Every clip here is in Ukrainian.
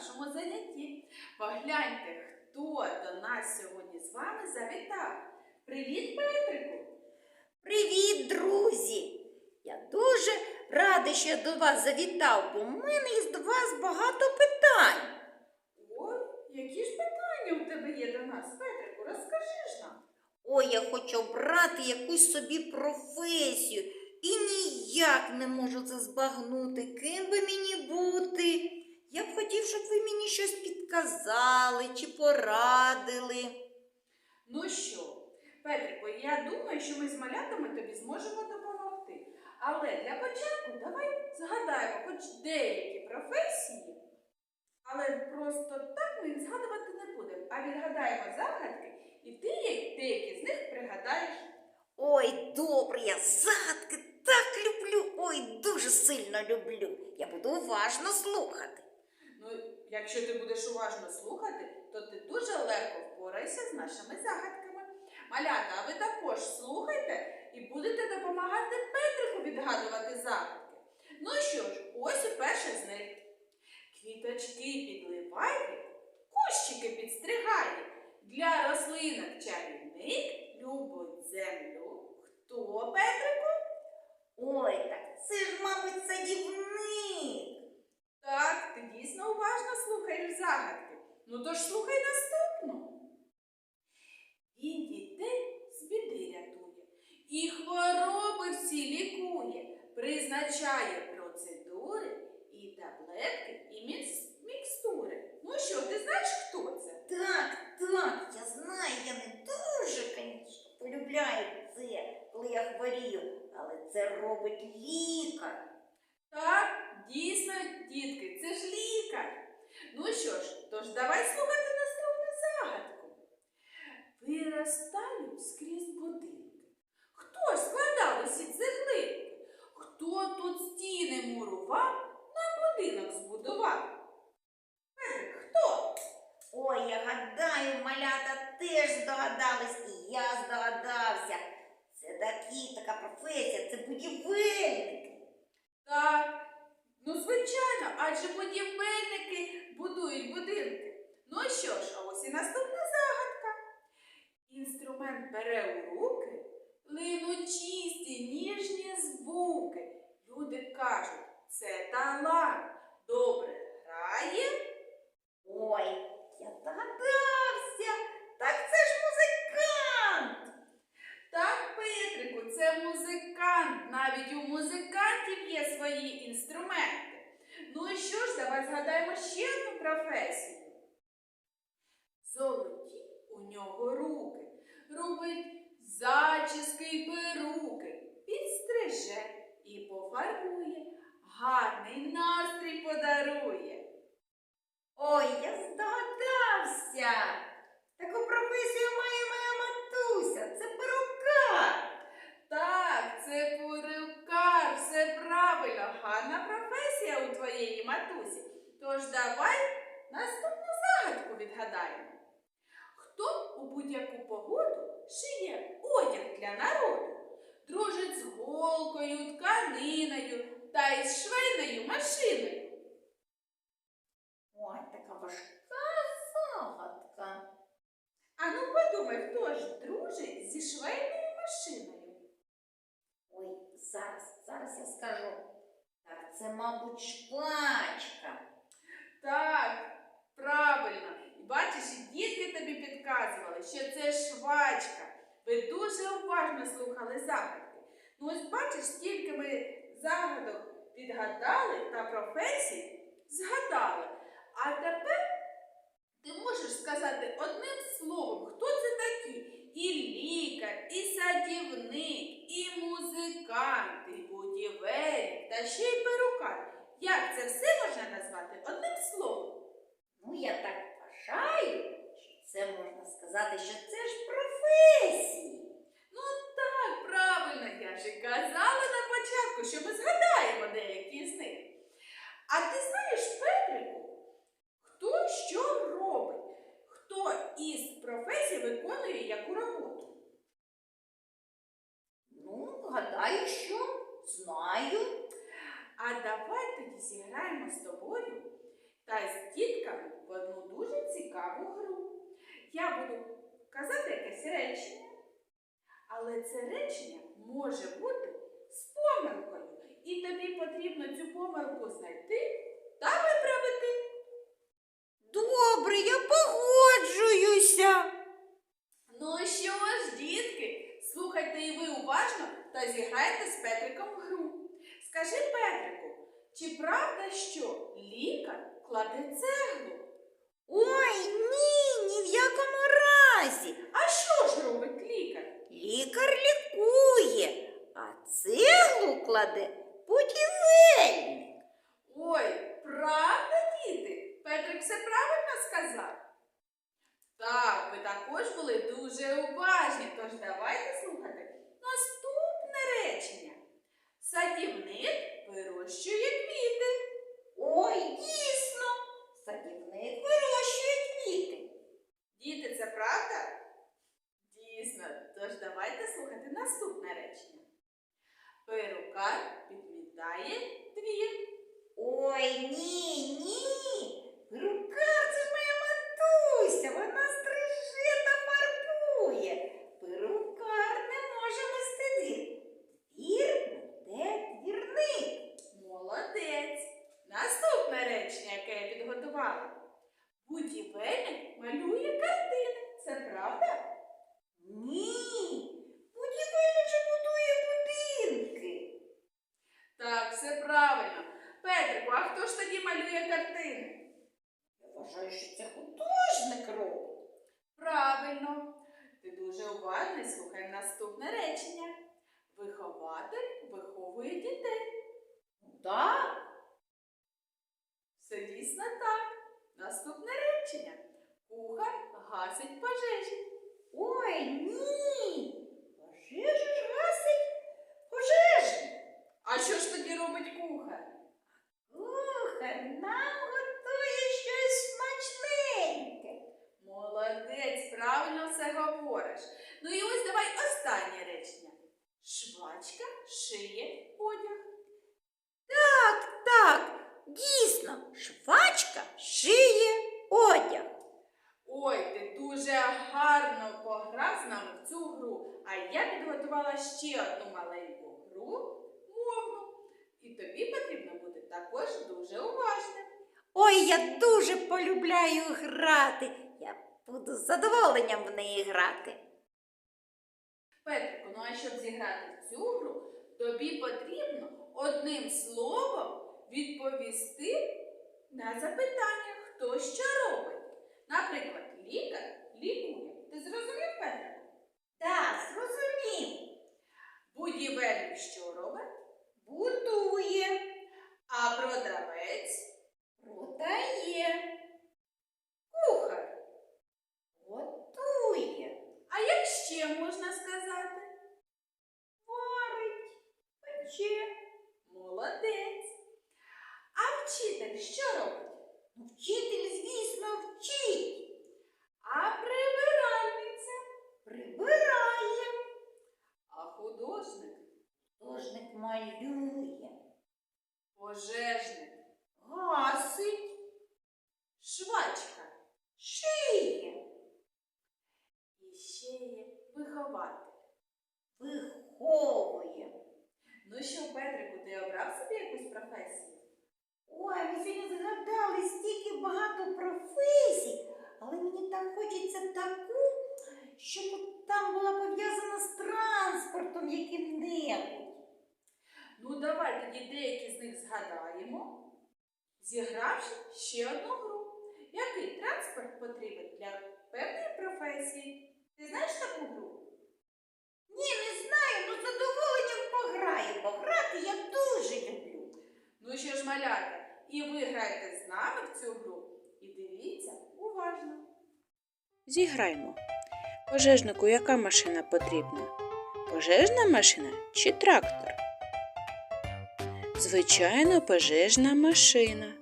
нашому занятті. Погляньте, хто до нас сьогодні з вами завітав. Привіт, Петрику! Привіт, друзі! Я дуже радий, що я до вас завітав, бо в мене є до вас багато питань. Ой, які ж питання у тебе є до нас, Петрику? Розкажи ж нам. Ой, я хочу обрати якусь собі професію і ніяк не можу це збагнути. Ким би мені бути? Я б хотів, щоб ви мені щось підказали чи порадили. Ну що, Петрику, я думаю, що ми з малятами тобі зможемо допомогти. Але для початку давай згадаємо хоч деякі професії, але просто так ми згадувати не будемо, а відгадаємо загадки, і ти деякі з них пригадаєш. Ой, добре, я загадки так люблю. Ой, дуже сильно люблю. Я буду уважно слухати. Ну, якщо ти будеш уважно слухати, то ти дуже легко впораєшся з нашими загадками. Малята, а ви також слухайте і будете допомагати Петрику відгадувати загадки. Ну що ж, ось і перша з них. Квіточки підливає, кущики підстригає. Для рослинок чарівник любить землю. Хто, Петрику? Ой, так це ж, мабуть, садівник. Так, ти дійсно уважно слухаєш загадки. Ну то ж слухай наступну. Він дітей з біди рятує і хвороби всі лікує, призначає процедури і таблетки, і мікс- мікстури. Ну що, ти знаєш, хто це? Так, так, я знаю, я не дуже, звісно, полюбляю це, коли я хворію, але це робить лікар. Так, дійсно, дітки, це ж лікар. Ну що ж, тож давай слухати наступну загадку. Виростають скрізь будинки. Хто складав усі цеглинки? Хто тут стіни мурував, на будинок збудував? Хто? Ой, я гадаю, малята теж здогадались, і я здогадався. Це такі, така професія, це будівельники. Так, ну звичайно, адже будівельники будують будинки. Ну що ж, а ось і наступна загадка. Інструмент бере у руки, линуть чисті, ніжні звуки. Люди кажуть, це талант, добре грає. Ой, я здогадався. Так це ж музикант. Так, Петрику, це музикант. Навіть у музикантів є свої інструменти. Ну і що ж, давай згадаємо ще одну професію. Золоті у нього руки, робить зачіски й перуки, підстриже і пофарбує, гарний настрій подарує. Ой, я здогадався. Таку професію має моя матуся. Це перукар. Так, це перукар, все правильно, гарна професія у твоєї матусі. Тож давай наступну загадку відгадаємо. Хто у будь-яку погоду шиє одяг для народу, дружить з голкою, тканиною та із швейною машиною? Ой, така важка загадка. А ну подумай, хто ж дружить зі швейною машиною? Ой, зараз, зараз я скажу. Так, це, мабуть, шпачка. Так, правильно. І бачиш, і дітки тобі підказували, що це швачка. Ви дуже уважно слухали загадки. Ну ось бачиш, скільки ми загадок відгадали та професій згадали. А тепер ти можеш сказати одним словом, хто це такі? І лікар, і садівник, і музикант, і будівельник, та ще й перукар. Як це все можна назвати одним словом? Ну, я так вважаю, що це можна сказати, що це ж професії. Ну так, правильно, я ж і казала на початку, що ми згадаємо деякі з них. А ти знаєш, Петрику, хто що робить? Хто із професій виконує яку роботу? Ну, гадаю, що знаю. А давай тоді зіграємо з тобою та з дітками в одну дуже цікаву гру. Я буду казати якесь речення, але це речення може бути з помилкою. І тобі потрібно цю помилку знайти та виправити. Добре, я погоджуюся. Ну що ж, дітки, слухайте і ви уважно та зіграйте з Петриком в гру. Скажи Петрику, чи правда, що лікар кладе цеглу? Ой, ні, ні в якому разі. Що ж робить лікар? Лікар лікує, а цеглу кладе будівельник. Ой, правда, діти? Петрик все правильно сказав? Так, ви також були дуже уважні, тож давайте слухати наступне речення. Садівник вирощує квіти. Ой, дійсно, садівник вирощує квіти. Діти, це правда? Дійсно, тож давайте слухати наступне речення. Перукар підмітає двір. Ой, ні, ні. Перукар це ж моя матуся, вона стриже та фарбує. Перукар не може вести двір. Двір буде двірник. Молодець. Наступне речення, яке я підготувала. Будівельник малює картини. Це правда? Ні. Будівельник же будує будинки. Так, все правильно. Петрику, а хто ж тоді малює картини? Я вважаю, що це художник робить. Правильно. Ти дуже уважний, слухай наступне речення. Вихователь виховує дітей. Так? Все дійсно так. Наступне речення. Кухар гасить пожежі. Ой, ні. Пожежу ж гасить пожежник. А що ж тоді робить кухар? Кухар нам готує щось смачненьке. Молодець, правильно все говориш. Ну і ось давай останнє речення. Швачка шиє одяг. Так, так, дійсно, швачка шиє одяг. Ой, ти дуже гарно пограв з нами в цю гру. А я підготувала ще одну маленьку гру мовну. І тобі потрібно бути також дуже уважним. Ой, я дуже полюбляю грати. Я буду з задоволенням в неї грати. Петрику, ну а щоб зіграти в цю гру, тобі потрібно одним словом відповісти на запитання, хто що робить. Наприклад, лікар лікує. Ти зрозумів, Петрику? Так, зрозумів. Будівельник що робить? Будує, А продавець продає, кухар. готує, А як ще можна сказати? варить, пече. Молодець. А вчитель що робить? Ну, Вчитель, звісно, вчить, А прибиральниця? прибирає, А художник? художник малює, Пожежник? гасить, Швачка? шиє, І ще є вихователь. виховує. Ну що, Петрику, ти обрав собі якусь професію? Ой, ми сьогодні згадали стільки багато професій, але мені так хочеться таку, щоб там була пов'язана з транспортом яким-небудь. Ну, давай тоді деякі з них згадаємо, зігравши ще одну гру. Який транспорт потрібен для певної професії? Ти знаєш таку гру? Ні, не знаю, ну задоволенням пограю, бо грати я дуже люблю. Ну що ж, малята, і ви грайте з нами в цю гру і дивіться уважно. Зіграймо. Пожежнику яка машина потрібна? Пожежна машина чи трактор? Звичайно, пожежна машина.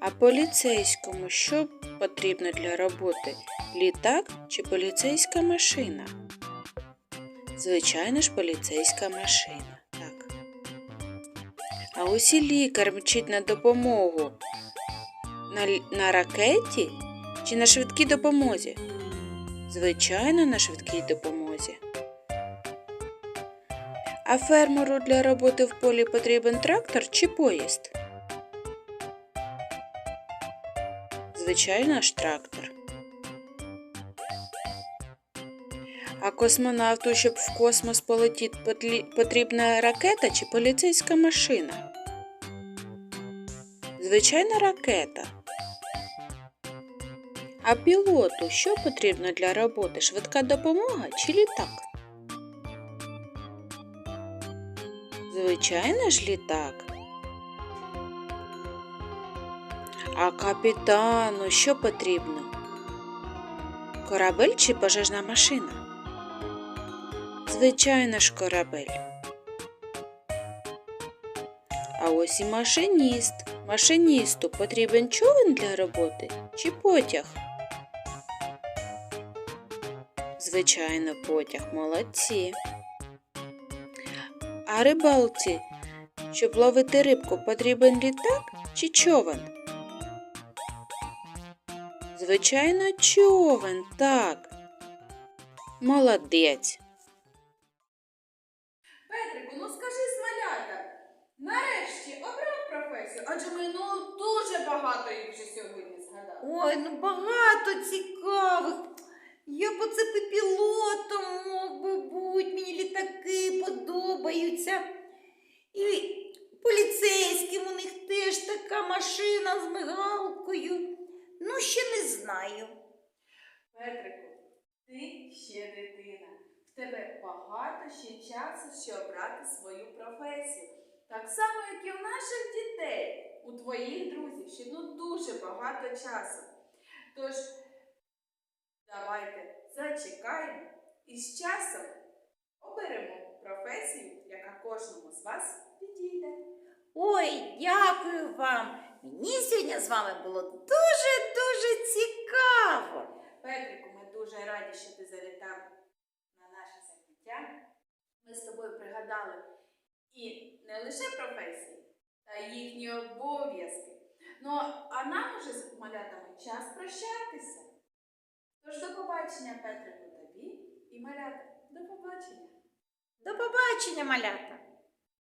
А поліцейському що потрібно для роботи? Літак чи поліцейська машина? Звичайно ж, поліцейська машина. Так. А ось і лікар мчить на допомогу. На, на ракеті чи на швидкій допомозі? Звичайно, на швидкій допомозі. А фермеру для роботи в полі потрібен трактор чи поїзд? Звичайно ж трактор. А космонавту, щоб в космос полетіти, потрібна ракета чи поліцейська машина? Звичайна ракета. А пілоту що потрібно для роботи? Швидка допомога чи літак? Звичайно ж літак. А капітану що потрібно? Корабель чи пожежна машина? Звичайно ж корабель. А ось і машиніст. Машиністу потрібен човен для роботи чи потяг? Звичайно, потяг, молодці. А рибалці, щоб ловити рибку, потрібен літак чи човен? Звичайно, човен, так. Молодець. Петрику, ну скажи смалята, нарешті обрав професію, адже ми ну дуже багато їх вже сьогодні згадали. Ой, ну багато цікавих. Я б оце пілотом мог би бути, мені літаки подобаються. І поліцейським у них теж така машина з мигалкою. Ну, ще не знаю. Петрику, ти ще дитина. В тебе багато ще часу, щоб обрати свою професію. Так само, як і у наших дітей, у твоїх друзів ще ну дуже багато часу. Тож давайте зачекаємо і з часом оберемо професію, яка кожному з вас підійде. Ой, дякую вам. Мені сьогодні з вами було дуже-дуже цікаво. Петрику, ми дуже раді, що ти завітав на наше заняття. Ми з тобою пригадали і не лише професії, та їхні обов'язки. Ну, а нам уже з малятами час прощатися. Тож до побачення, Петрику, тобі і малята. До побачення. До побачення, малята.